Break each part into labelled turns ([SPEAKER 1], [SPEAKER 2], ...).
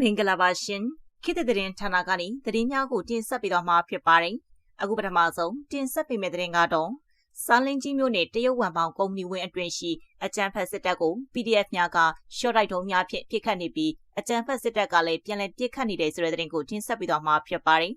[SPEAKER 1] မင်္ဂလာပါရှင်ခေတ်သစ်သတင်းဌာနကနေသတင်းများကိုတင်ဆက်ပေးသွားမှာဖြစ်ပါတယ်အခုပထမဆုံးတင်ဆက်ပေးမယ့်သတင်းကတော့စားလင်းကြီးမြို့နယ်တရုတ်ဝန်ပေါင်ကုမ္ပဏီဝင်အတွင်ရှိအကြံဖက်စစ်တပ်ကို PDF များကရှော့တိုက်ထုံးများဖြင့်ပြစ်ခတ်နေပြီးအကြံဖက်စစ်တပ်ကလည်းပြန်လည်ပြစ်ခတ်နေတဲ့ဆိုတဲ့သတင်းကိုတင်ဆက်ပေးသွားမှာဖြစ်ပါတယ်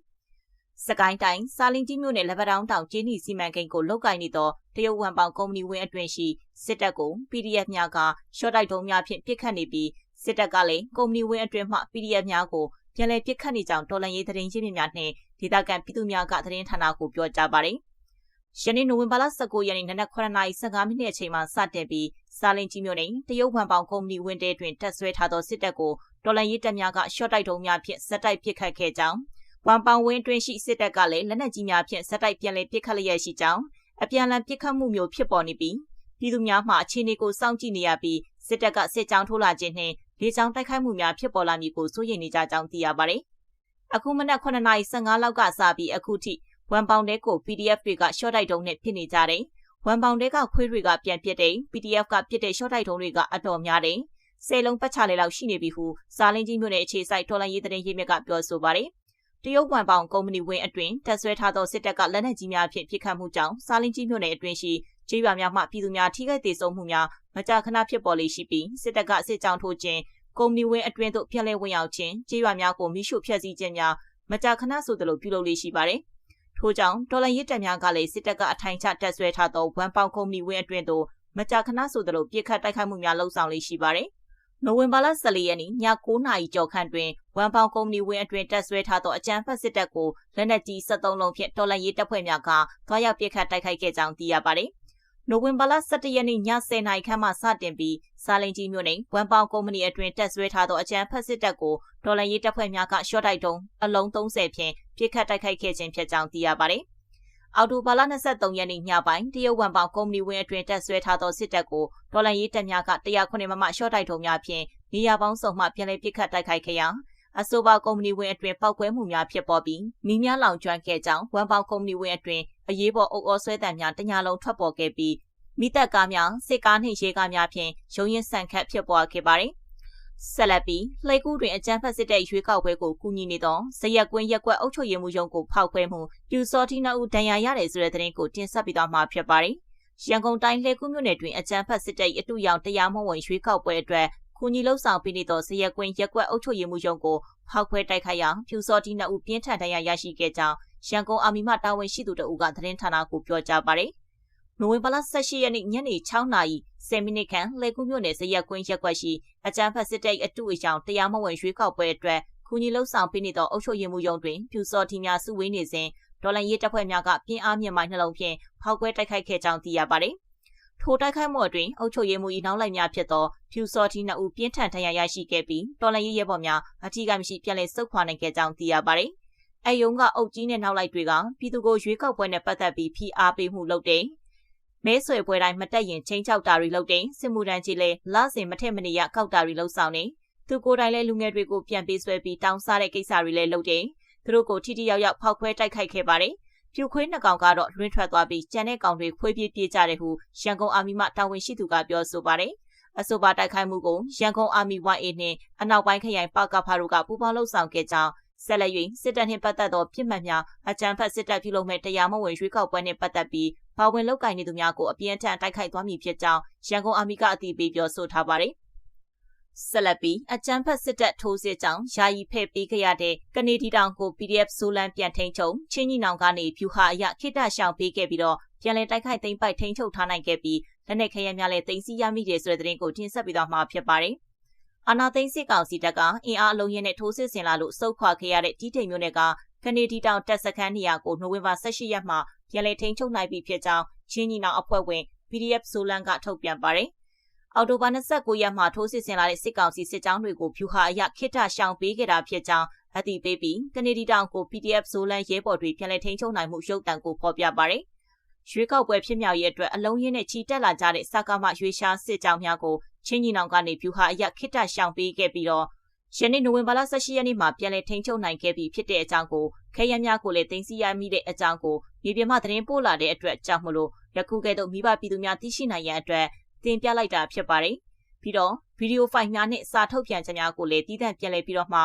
[SPEAKER 1] စကိုင်းတိုင်းစာလင်းကြီးမြို့နယ်လက်ပတောင်းတောင်ကျင်းနီစီမံကိန်းကိုလုတ်ကင်နေသောတရုတ်ဝန်ပေါင်ကုမ္ပဏီဝင်အတွင်ရှိစစ်တပ်ကို PDF များကရှော့တိုက်ထုံးများဖြင့်ပြစ်ခတ်နေပြီး စစ်တပ်ကလည်းကုမ္ပဏီဝင်အတွင်မှ PDF များကိုပြန်လည်ပြစ်ခတ်နေကြောင်းတော်လန်ရေးသတင်းရင်းမြစ်များနှင့်ဒေသခံပြည်သူများကသတင်းဌာနကိုပြောကြားပါတယ်။ယနေ့နိုဝင်ဘာလ19ရက်နေ့နနက်9:15မိနစ်အချိန်မှာစတင်ပြီးစာလင်ကြီးမြို့နယ်တရုတ်ဝန်ပေါင်ကုမ္ပဏီဝင်တဲတွင်တက်ဆွဲထားသောစစ်တပ်ကိုတော်လန်ရေးတပ်များကရှော့တိုက်တုံးများဖြင့်စက်တိုက်ပစ်ခတ်ခဲ့ကြောင်းဝန်ပေါင်ဝင်းတွင်ရှိစစ်တပ်ကလည်းလက်နက်ကြီးများဖြင့်စက်တိုက်ပြန်လည်ပစ်ခတ်လျက်ရှိကြောင်းအပြန်အလှန်ပစ်ခတ်မှုမျိုးဖြစ်ပေါ်နေပြီးပြည်သူများမှအခြေအနေကိုစောင့်ကြည့်နေရပြီးစစ်တပ်ကစစ်ကြောင်းထိုးလာခြင်းနှင့် လေကြောင်းတိုက်ခိုက်မှုများဖြစ်ပေါ်လာမည်ကိုစိုးရိမ်နေကြကြောင်းသိရပါတယ်။အခုမနက်9:15လောက်ကစပြီးအခုထိဝန်ပေါင်တဲကို PDF တွေကရှော့တိုက်တုံးနဲ့ဖြစ်နေကြတယ်။ဝန်ပေါင်တဲကခွေးတွေကပြန်ပစ်တယ် PDF ကပစ်တဲ့ရှော့တိုက်တုံးတွေကအတော်များတယ်။စေလုံးပတ်ချလေလောက်ရှိနေပြီဟုစာလင်းကြီးမြို့နယ်အခြေစိုက်တော်လိုင်းရေးသတင်းရေးမြစ်ကပြောဆိုပါတယ်။တရုတ်ဝန်ပေါင်ကုမ္ပဏီဝင်အတွင်တက်ဆွဲထားသောစစ်တပ်ကလက်နက်ကြီးများဖြင့်ပစ်ခတ်မှုကြောင့်စာလင်းကြီးမြို့နယ်အတွင်းရှိ ကြေးရွာများမှပြည်သူများထိခိုက်ဒေဆုံးမှုများမကြာခဏဖြစ်ပေါ်လေရှိပြီးစစ်တပ်ကစစ်ကြောင်းထိုးခြင်းကုမ္ပဏီဝင်အတွင်းသို့ဖျက်လဲဝင်ရောက်ခြင်းကြေးရွာများကိုမိရှုဖျက်ဆီးခြင်းများမကြာခဏဆိုသလိုပြုလုပ်လေရှိပါတယ်။ထို့ကြောင့်ဒေါ်လာရစ်တက်များကလည်းစစ်တပ်ကအထိုင်ချတက်ဆွဲထားသောဝန်ပေါင်ကုမ္ပဏီဝင်အတွင်းသို့မကြာခဏဆိုသလိုပြစ်ခတ်တိုက်ခိုက်မှုများလှုံ့ဆော်လေရှိပါတယ်။နိုဝင်ဘာလ14ရက်နေ့ည9နာရီကျော်ခန့်တွင်ဝန်ပေါင်ကုမ္ပဏီဝင်အတွင်တက်ဆွဲထားသောအကြမ်းဖက်စစ်တပ်ကိုလက်နက်ကြီး73လုံးဖြင့်တော်လှန်ရေးတပ်ဖွဲ့များကသွားရောက်ပစ်ခတ်တိုက်ခိုက်ခဲ့ကြောင်းသိရပါတယ်။ နိုဝင်ဘာလ17ရက်နေ့ည10:00နာရီခန့်မှစတင်ပြီးစာလင်ကြီးမြို့နယ်ဝန်ပေါင်ကုမ္ပဏီအတွင်းတက်ဆွဲထားသောအကြမ်းဖက်စစ်တပ်ကိုဒေါ်လာရေးတပ်ဖွဲ့များကရှော့တိုက်တုံးအလုံး30ဖြင့်ပြစ်ခတ်တိုက်ခိုက်ခဲ့ခြင်းဖြစ်ကြောင်းသိရပါတယ်။အော်တိုဘာလ23ရက်နေ့ညပိုင်းတရုတ်ဝန်ပေါင်ကုမ္ပဏီဝင်အတွင်းတက်ဆွဲထားသောစစ်တပ်ကိုဒေါ်လာရေးတပ်များက109မမရှော့တိုက်တုံးများဖြင့်နေရာပေါင်းစုံမှပြန်လည်ပစ်ခတ်တိုက်ခိုက်ခဲ့ရာ အဆိုပါကုမ္ပဏီဝင်အတွင်ပောက်ကွဲမှုများဖြစ်ပေါ်ပြီးမိများလောင်ကျွမ်းခဲ့ကြောင်းဝန်ပေါင်ကုမ္ပဏီဝင်အတွင်အရေးပေါ်အုပ်အောဆွဲတံများတညာလုံးထွက်ပေါ်ခဲ့ပြီးမိသက်ကားများစစ်ကားနှင့်ရေကားများဖြင့်ရုံရင်ဆန်ခတ်ဖြစ်ပွားခဲ့ပါတယ်။ဆက်လက်ပြီးလှိကူးတွင်အကြမ်းဖက်စစ်တပ်ရွေးကောက်ပွဲကိုကူညီနေသောဇရက်ကွင်းရက်ကွက်အုပ်ချုပ်ရေးမှူးရုံးကိုဖောက်ခွဲမှုပြူစောတိနအုဒဏ်ရာရတယ်ဆိုတဲ့သတင်းကိုတင်ဆက်ပေးသွားမှာဖြစ်ပါတယ်။ရန်ကုန်တိုင်းလှိကူးမြို့နယ်တွင်အကြမ်းဖက်စစ်တပ်အတူရောင်တရားမဝင်ရွေးကောက်ပွဲအတွက် ကူညီလှုပ်ဆောင်ပေးနေသောဇရက်ကွင်းရက်ကွက်အုပ်ချုပ်ရေးမှူးရုံးကိုဖောက်ခွဲတိုက်ခိုက်ရာပြူစောတိနအုပြင်းထန်ဒဏ်ရာရရှိခဲ့ကြောင်းရန်ကုန်အာမီမတာဝန်ရှိသူတို့ကသတင်းဌာနကိုပြောကြားပါတယ်နိုဝင်ဘာလ18ရက်နေ့ညနေ6နာရီ10မိနစ်ခန့်လှည့်ကူးမြို့နယ်ဇရက်ကွင်းရက်ကွက်ရှိအကြမ်းဖက်စစ်တပ်အတူအကြောင်းတရားမဝင်ရွေးကောက်ပွဲအတွက်ခုညီလှုပ်ဆောင်ပေးနေသောအုပ်ချုပ်ရေးမှူးရုံးတွင်ပြူစော်တီများစုဝေးနေစဉ်ဒေါ်လာရေးတပ်ဖွဲ့များကပြင်းအားမြင့်မိုင်းနှလုံးဖြင့်ဖောက်ခွဲတိုက်ခိုက်ခဲ့ကြောင်းသိရပါတယ်။ ထိုတိုက်ခိုက်မှုအတွင်းအုပ်ချုပ်ရေးမှူး၏နောက်လိုက်များဖြစ်သောဖြူစော်တီနှစ်ဦးပြင်းထန်ထဏ်ရာရရှိခဲ့ပြီးတော်လန်ရေးရဲဘော်များအထူးကမရှိပြန်လည်ဆုတ်ခွာနိုင်ခဲ့ကြောင်းသိရပါတယ်။အဲယုံကအုပ်ကြီးနဲ့နောက်လိုက်တွေကပြည်သူကိုရွေးကောက်ပွဲနဲ့ပတ်သက်ပြီးဖိအားပေးမှုလုပ်တဲ့မဲဆွေပွဲတိုင်းမတက်ရင်ချင်းချောက်တာတွေလုပ်တယ်စစ်မှုတန်းကြီးလဲလစဉ်မထက်မနေရကောက်တာတွေလှုပ်ဆောင်နေသူကိုယ်တိုင်လဲလူငယ်တွေကိုပြန်ပေးဆွဲပြီးတောင်းစားတဲ့ကိစ္စတွေလဲလုပ်တယ်သူတို့ကိုထိထိရောက်ရောက်ဖောက်ခွဲတိုက်ခိုက်ခဲ့ပါတယ် ပြူခွေးနှစ်ကောင်ကတော့လွင့်ထွက်သွားပြီးကြံတဲ့ကောင်တွေခွေးပြေးပြေးကြတယ်ဟုရန်ကုန်အာမီမှတာဝန်ရှိသူကပြောဆိုပါတယ်အဆိုပါတိုက်ခိုက်မှုကိုရန်ကုန်အာမီ 1A နှင့်အနောက်ပိုင်းခရိုင်ပကဖာတို့ကပူးပေါင်းလှုပ်ဆောင်ခဲ့ကြောင်းဆက်လက်၍စစ်တပ်နှင့်ပတ်သက်သောပြစ်မှတ်များအကြမ်းဖက်စစ်တပ်ပြုလုပ်မဲ့တရားမဝင်ရွေးကောက်ပွဲနှင့်ပတ်သက်ပြီးပါဝင်လုပ်ကိုင်နေသူများကိုအပြင်းထန်တိုက်ခိုက်သွားမည်ဖြစ်ကြောင်းရန်ကုန်အာမီကအတည်ပြုပြောဆိုထားပါတယ်။ ဆက်လက်ပြီးအကြမ်းဖက်စစ်တပ်ထိုးစစ်ကြောင့်ယာယီဖဲ့ပေးခဲ့ရတဲ့ကနေဒီတောင်ကို PDF ဇိုလန်ပြန်ထိန်ချုံချင်းကြီးနောင်ကနေဖြူဟာအရခိတရှောင်ပေးခဲ့ပြီးတော့ပြန်လည်တိုက်ခိုက်သိမ်းပိုက်ထိန်ချုပ်ထားနိုင်ခဲ့ပြီးလက်နက်ခဲယမ်းများလည်းတင်စီရမိတယ်ဆိုတဲ့သတင်းကိုတင်ဆက်ပေးသွားမှာဖြစ်ပါတယ်။အာနာသိန်းစစ်ကောင်စီတပ်ကအင်အားအလုံးရင်းနဲ့ထိုးစစ်ဆင်လာလို့စုခွာခဲ့ရတဲ့တီးတိမ်မျိုးနယ်ကကနေဒီတောင်တပ်စခန်းနေရာကိုနိုဝင်ဘာ18ရက်မှာပြန်လည်ထိန်းချုပ်နိုင်ပြီဖြစ်ကြောင်းချင်းညီနောင်အဖွဲ့ဝင် PDF ဆိုလန်ကထုတ်ပြန်ပါတယ်။ အော်တိုဘာ29ရက်မှာထိုးစစ်ဆင်လာတဲ့စစ်ကောင်စီစစ်ကြောင်းတွေကိုဖြူဟာအရခိတရှောင်ပေးခဲ့တာဖြစ်ကြောင်းအသိပေးပြီးကနေဒီတောင်ကို PDF ဆိုလန်ရဲဘော်တွေပြန်လည်ထိန်းချုပ်နိုင်မှုရုပ်တံကိုဖော်ပြပါတယ်။ရွေးကောက်ပွဲဖြစ်မြောက်ရေးအတွက်အလုံးရင်းနဲ့ချီတက်လာကြတဲ့စကားမရွေးရှားစစ်ကြောင်းများကိုချင်းကြီးနောင်ကနေဖြူဟာအရခိတရှောင်ပေးခဲ့ပြီးတော့ယနေ့နိုဝင်ဘာလ18ရက်နေ့မှာပြန်လည်ထိန်းချုပ်နိုင်ခဲ့ပြီဖြစ်တဲ့အကြောင်းကိုခဲရများကိုလည်းတင်စီရမိတဲ့အကြောင်းကိုမြေပြင်မှသတင်းပို့လာတဲ့အတွက်ကြောင့်မလို့ယခုကဲ့သို့မိဘပြည်သူများသိရှိနိုင်ရန်အတွက် တင်ပြလိုက်တာဖြစ်ပါတယ်ပြီးတော့ဗီဒီယိုဖိုင်များနဲ့စာထုတ်ပြန်ချက်များကိုလည်းတည်တံ့ပြန်လည်ပြီးတော့မှ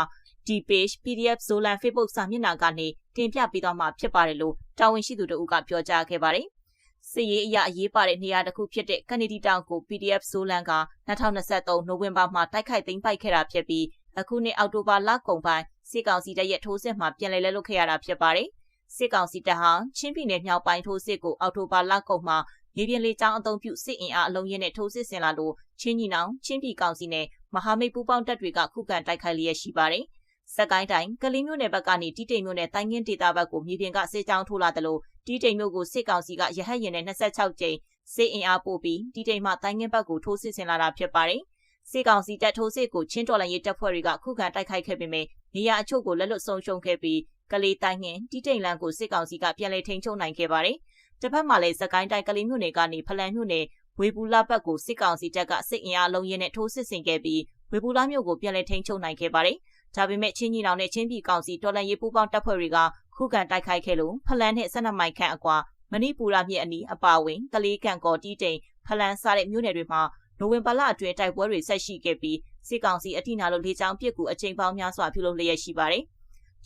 [SPEAKER 1] ဒီ page PDF Zolan Facebook စာမျက်နှာကနေတင်ပြပေးသွားမှာဖြစ်ပါတယ်လို့တာဝန်ရှိသူတို့ကပြောကြားခဲ့ပါတယ်။စစ်ရေးအရာအရေးပါတဲ့နေရာတစ်ခုဖြစ်တဲ့ကနေဒီတောင်ကို PDF Zolan က2023နိုဝင်ဘာမှာတိုက်ခိုက်သိမ်းပိုက်ခဲ့တာဖြစ်ပြီးအခုနှစ်အောက်တိုဘာလကုန်ပိုင်းစစ်ကောင်စီတပ်ရဲ့ထိုးစစ်မှာပြန်လည်လဲလုပ်ခဲ့ရတာဖြစ်ပါတယ်။စစ်ကောင်စီတပ်ဟာချင်းပြည်နယ်မြောက်ပိုင်းထိုးစစ်ကိုအောက်တိုဘာလကုန်မှာ မြေပြင်လေကြောင်းအုံပြုစစ်အင်အားအလုံးရင်းနဲ့ထိုးစစ်ဆင်လာလို့ချင်းညီနောင်ချင်းပြည်ကောင်စီနဲ့မဟာမိတ်ပူးပေါင်းတပ်တွေကခုခံတိုက်ခိုက်လျက်ရှိပါတယ်။စက်ကိုင်းတိုင်းကလေးမျိုးနယ်ဘက်ကနေတီတိမ်မျိုးနယ်တိုင်းငင်းဒေသဘက်ကိုမြေပြင်ကစစ်ကြောင်းထိုးလာတယ်လို့တီတိမ်မျိုးကိုစစ်ကောင်စီကရဟတ်ရင်နဲ့26ကြိမ်စစ်အင်အားပို့ပြီးတီတိမ်မှတိုင်းငင်းဘက်ကိုထိုးစစ်ဆင်လာတာဖြစ်ပါတယ်။စစ်ကောင်စီတပ်ထိုးစစ်ကိုချင်းတော်လှန်ရေးတပ်ဖွဲ့တွေကခုခံတိုက်ခိုက်ခဲ့ပေမဲ့နေရာအချို့ကိုလက်လွတ်ဆုံးရှုံးခဲ့ပြီးကလေးတိုင်းငင်းတီတိမ်လန်ကိုစစ်ကောင်စီကပြန်လည်ထိန်းချုပ်နိုင်ခဲ့ပါတယ်။ တစ်ဖက်မှာလည်းစကိုင်းတိုင်းကလေးမြို့နယ်ကနေဖလန်မြို့နယ်ဝေပူလာဘက်ကိုစစ်ကောင်စီတပ်ကစစ်အင်အားလုံးရင်းနဲ့ထိုးစစ်ဆင်ခဲ့ပြီးဝေပူလာမြို့ကိုပြန်လည်ထိန်းချုပ်နိုင်ခဲ့ပါတယ်။ဒါပေမဲ့ချင်းကြီးနောင်နဲ့ချင်းပြည်ကောင်စီတော်လန်ရေးပူးပေါင်းတပ်ဖွဲ့တွေကခုခံတိုက်ခိုက်ခဲ့လို့ဖလန်နဲ့12မိုင်ခန့်အကွာမဏိပူရမြစ်အနီးအပါဝင်ကလေးကန်ကော်တီတိန်ဖလန်စားတဲ့မြို့နယ်တွေမှာနိုဝင်ဘာလအတွင်းတိုက်ပွဲတွေဆက်ရှိခဲ့ပြီးစစ်ကောင်စီအထိနာလို့လေကြောင်းပစ်ကူအချိန်ပေါင်းများစွာပြုလုပ်လျက်ရှိပါတယ်။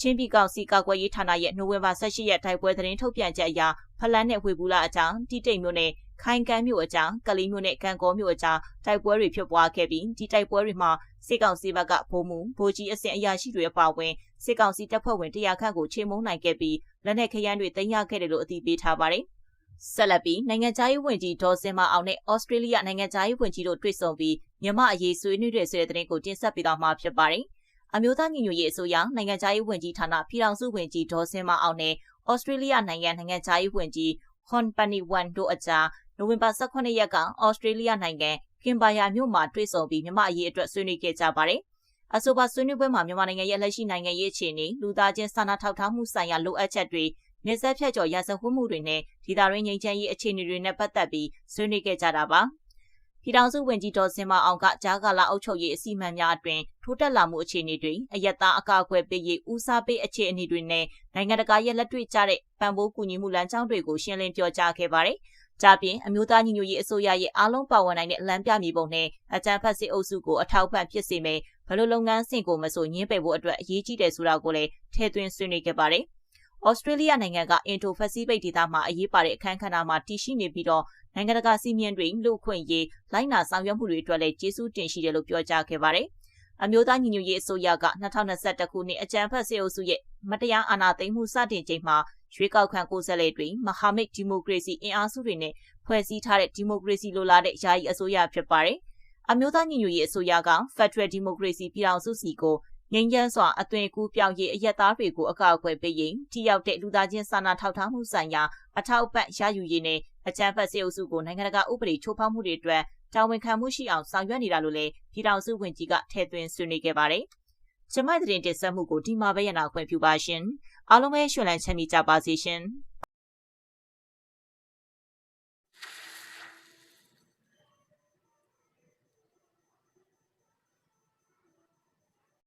[SPEAKER 1] ချင်းပြည်ကောင်စီကာကွယ်ရေးဌာနရဲ့နိုဝင်ဘာ18ရက်တိုက်ပွဲသတင်းထုတ်ပြန်ချက်အရဖလန်နဲ့ဝေဘူးလာအကြောင်းတိတိတ်မြို့နယ်ခိုင်ကန်းမြို့အကြောင်းကလေးမြို့နယ်ကံကောမြို့အကြောင်းတိုက်ပွဲတွေဖြစ်ပွားခဲ့ပြီးဒီတိုက်ပွဲတွေမှာစစ်ကောင်စီဘက်ကဗိုလ်မှူးဗိုလ်ကြီးအဆင့်အရာရှိတွေအပါအဝင်စစ်ကောင်စီတပ်ဖွဲ့ဝင်100ခန့်ကိုချေမှုန်းနိုင်ခဲ့ပြီးလက်နက်ခရမ်းတွေတင်ရခဲ့တယ်လို့အသိပေးထားပါတယ်ဆက်လက်ပြီးနိုင်ငံခြားရေးဝန်ကြီးဒေါ်စင်မအောင်နဲ့ဩစတြေးလျနိုင်ငံခြားရေးဝန်ကြီးတို့တွေ့ဆုံပြီးမြန်မာအရေးဆွေးနွေးတဲ့ဆိုတဲ့သတင်းကိုတင်ဆက်ပေးသွားမှာဖြစ်ပါတယ်။ အမျိုးသားညီညွတ်ရေးအစိုးရနိုင်ငံခြားရေးဝန်ကြီးဌာနပြည်ထောင်စုဝန်ကြီးဒေါ်စင်မအောင်နဲ့ဩစတြေးလျနိုင်ငံနိုင်ငံခြားရေးဝန်ကြီးဟွန်ပနီဝန်တို့အကြားနိုဝင်ဘာ18ရက်ကဩစတြေးလျနိုင်ငံကင်ဘာယာမြို့မှာတွေ့ဆုံပြီးမြန်မာအရေးအတွက်ဆွေးနွေးခဲ့ကြပါတယ်။အဆိုပါဆွေးနွေးပွဲမှာမြန်မာနိုင်ငံရဲ့လက်ရှိနိုင်ငံရေးအခြေအနေလူသားချင်းစာနာထောက်ထားမှုဆိုင်ရာလိုအပ်ချက်တွေနေဆက်ဖြတ်ကျော်ရာဇဝတ်မှုတွေနဲ့ဒေသရင်းငြိမ်းချမ်းရေးအခြေအနေတွေနဲ့ပတ်သက်ပြီးဆွေးနွေးခဲ့ကြတာပါ။ ပြည်ထောင်စုဝန်ကြီးဒေါ်စင်မအောင်ကကြားကာလအုပ်ချုပ်ရေးအစီအမံများအတွင်ထိုးတက်လာမှုအခြေအနေတွေအယက်သားအကာအကွယ်ပေးရေးဦးစားပေးအခြေအနေတွေနဲ့နိုင်ငံတကာရဲ့လက်တွေ့ကျတဲ့ပံ့ပိုးကူညီမှုလမ်းကြောင်းတွေကိုရှင်းလင်းပြောကြားခဲ့ပါတယ်။ကြပြင်အမျိုးသားညီညွတ်ရေးအစိုးရရဲ့အားလုံးပါဝင်နိုင်တဲ့လမ်းပြမြေပုံနဲ့အကြံဖတ်စစ်အုပ်စုကိုအထောက်ပံ့ဖြစ်စေမယ်ဘလို့လုပ်ငန်းစဉ်ကိုမဆိုညှင်းပယ်ဖို့အတွက်အရေးကြီးတယ်ဆိုတာကိုလည်းထည့်သွင်းဆွေးနွေးခဲ့ပါတယ်။ဩစတြေးလျနိုင်ငံကအင်တိုဖက်စီဖိတ်ဒေသမှာအရေးပါတဲ့အခမ်းခဏမှာတည်ရှိနေပြီးတော့ နိုင်ငံတကာစီမံတွေလူခွင့်ရေးလိုက်နာဆောင်ရွက်မှုတွေအတွက်လည်းကျေးဇူးတင်ရှိတယ်လို့ပြောကြားခဲ့ပါတယ်။အမျိုးသားညီညွတ်ရေးအစိုးရက2021ခုနှစ်အကြံဖက်စေအုပ်စုရဲ့မတရားအာဏာသိမ်းမှုစတင်ချိန်မှာရွေးကောက်ခံကိုယ်စားလှယ်တွေမဟာမိတ်ဒီမိုကရေစီအင်အားစုတွေနဲ့ဖွဲ့စည်းထားတဲ့ဒီမိုကရေစီလိုလားတဲ့ယာယီအစိုးရဖြစ်ပါတယ်။အမျိုးသားညီညွတ်ရေးအစိုးရက Federal Democracy ပြည်ထောင်စုစီကိုငြိမ်းချမ်းစွာအသွင်ကူးပြောင်းရေးအရက်သားတွေကိုအကောက်အကွယ်ပေးရင်ထိရောက်တဲ့လူသားချင်းစာနာထောက်ထားမှုဆိုင်ရာအထောက်အပံ့ရယူရေးနဲ့ အကြမ်းဖက်စေအုပ်စုကိုနိုင်ငံတကာဥပဒေချိုးဖောက်မှုတွေအတွက်တာဝန်ခံမှုရှိအောင်ဆောင်ရွက်နေတာလို့လည်းပြည်ထောင်စုဝန်ကြီးကထည့်သွင်းဆွေးနွေးခဲ့ပါတယ်။ကျမတဲ့တင်ဆက်မှုကိုဒီမှာပဲရနာခွင့်ပြုပါရှင်။အားလုံးပဲရှင်လန်းချမ်းမြေကြပါစေရှင်။